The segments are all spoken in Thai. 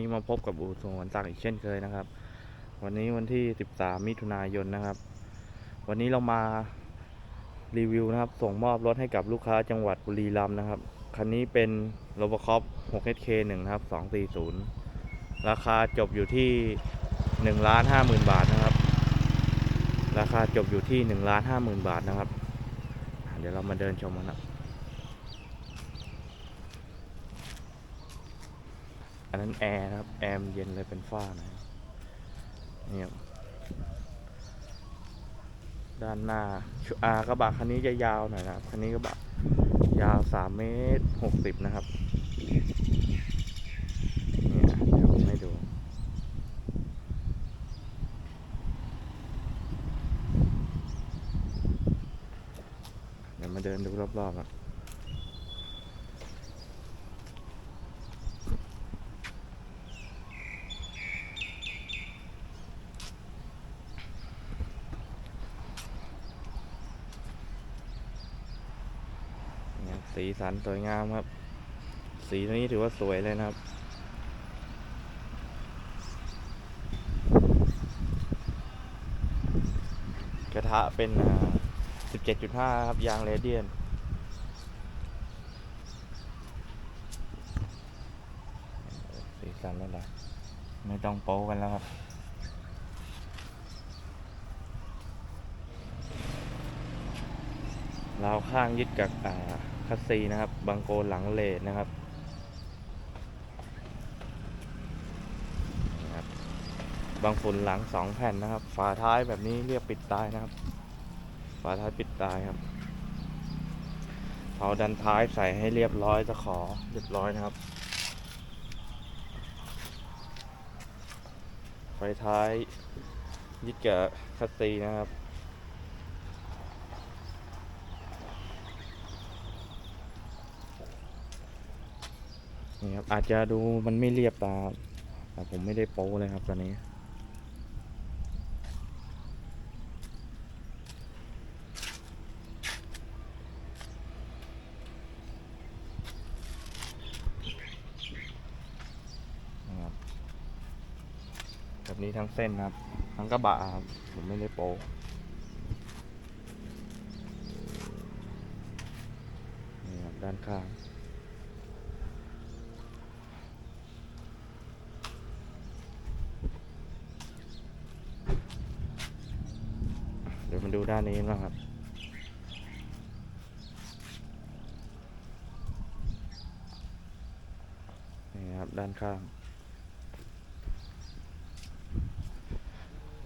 ดีครับวันนี้มาพบกับอู่ส่งขนตักอีกเช่นเคยนะครับ วันนี้วันที่ 13 มิถุนายนนะครับ วันนี้เรามารีวิวนะครับ ส่งมอบรถให้กับลูกค้าจังหวัดบุรีรัมย์นะครับ คันนี้เป็นโรบคอป 6HK1 นะครับ 240 ราคาจบอยู่ที่ 1 ล้าน 5 0,000 บาทนะครับ ราคาจบอยู่ที่ 1 ล้าน 5 0,000 บาทนะครับ เดี๋ยวเรามาเดินชมกันนะ อันนั้นแอร์นะครับ แอร์เย็นเลยเป็นฝ้านะเนี่ยด้านหน้าชุอากระบะคันนี้จะยาวหน่อยนะครับ คันนี้กระบะยาวสามเมตรหกสิบนะครับเนี่ยเดี๋ยวผมให้ดูเดี๋ยวมาเดินดูรอบๆอะ สีสันสวยงามครับ สีตัวนี้ถือว่าสวยเลยนะครับ กระทะเป็น 17.5 ครับ ยางเรเดียนสีสันแล้วนะไม่ต้องโป๊กันแล้วครับราวข้างยึดกับอ่า คัสซีนะครับบางโกหลังเลดนะครับนี่ครับ บางฝุ่นหลังสองแผ่นนะครับ ฝาท้ายแบบนี้เรียกปิดตายนะครับ ฝาท้ายปิดตายครับเผาดันท้ายใส่ให้เรียบร้อยตะขอเรียบร้อยนะครับ ไฟท้ายยึดกับคัสซีนะครับ นี่ครับอาจจะดูมันไม่เรียบตา แต่ผมไม่ได้โป้เลยครับตอนนี้นะครับแบบนี้ทั้งเส้นนะครับ ทั้งกระบะครับ ผมไม่ได้โป้นี่ครับด้านข้าง เดูด้านนี้นะครับนี่ครับด้านข้าง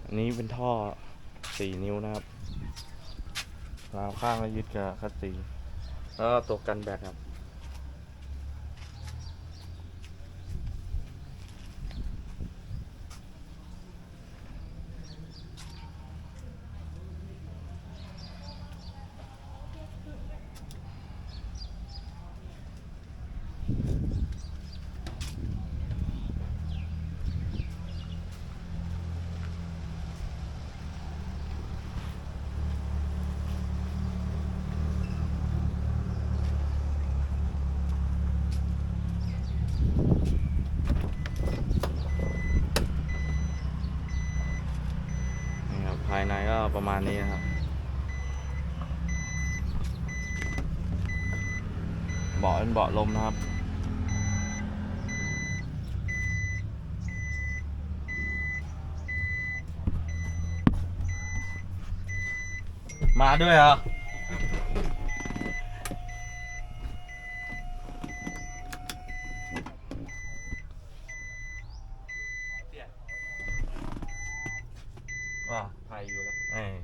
อันนี้เป็นท่อสี่นิ้วนะครับราวข้างแล้วยึดกับคัสซีแล้วตัวกันแบตครับ ในก็ประมาณนี้นะครับ เบาะเป็นเบาะลมนะครับมาด้วยเหรอ ว่าไทยอยู่แล้ว เออ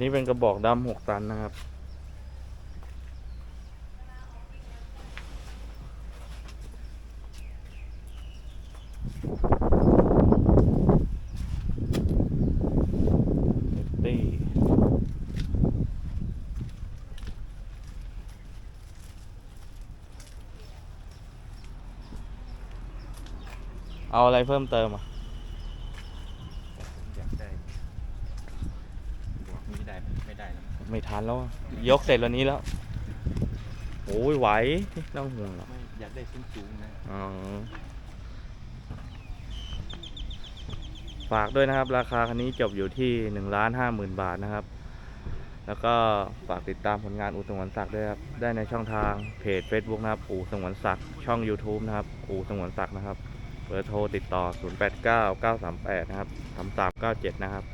นี้เป็นกระบอกดำหกตันนะครับเต้เอาอะไรเพิ่มเติมอะ อยากได้บวกนี้ได้ไหมไม่ ได้แล้วมั้งไม่ทันแล้วอะยกเสร็จวันนี้แล้ว โอ้ยไหวไม่ต้องห่วงหรอก ไม่อยากได้สูงสูงๆนะ อ๋อฝากด้วยนะครับ ราคาคันนี้จบอยู่ที่หนึ่งล้านห้าหมื่นบาทนะครับ แล้วก็ฝากติดตามผลงานอู่สงวนศักดิ์ด้วยครับ ได้ในช่องทางเพจ Facebook นะครับ อู่สงวนศักดิ์ช่อง YouTube นะครับ อู่สงวนศักดิ์นะครับเบอร์โทรติดต่อ 089 938 นะครับ 3397 นะครับ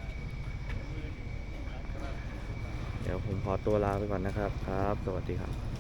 เดี๋ยวผมขอตัวลาไปก่อนนะครับ ครับ สวัสดีครับ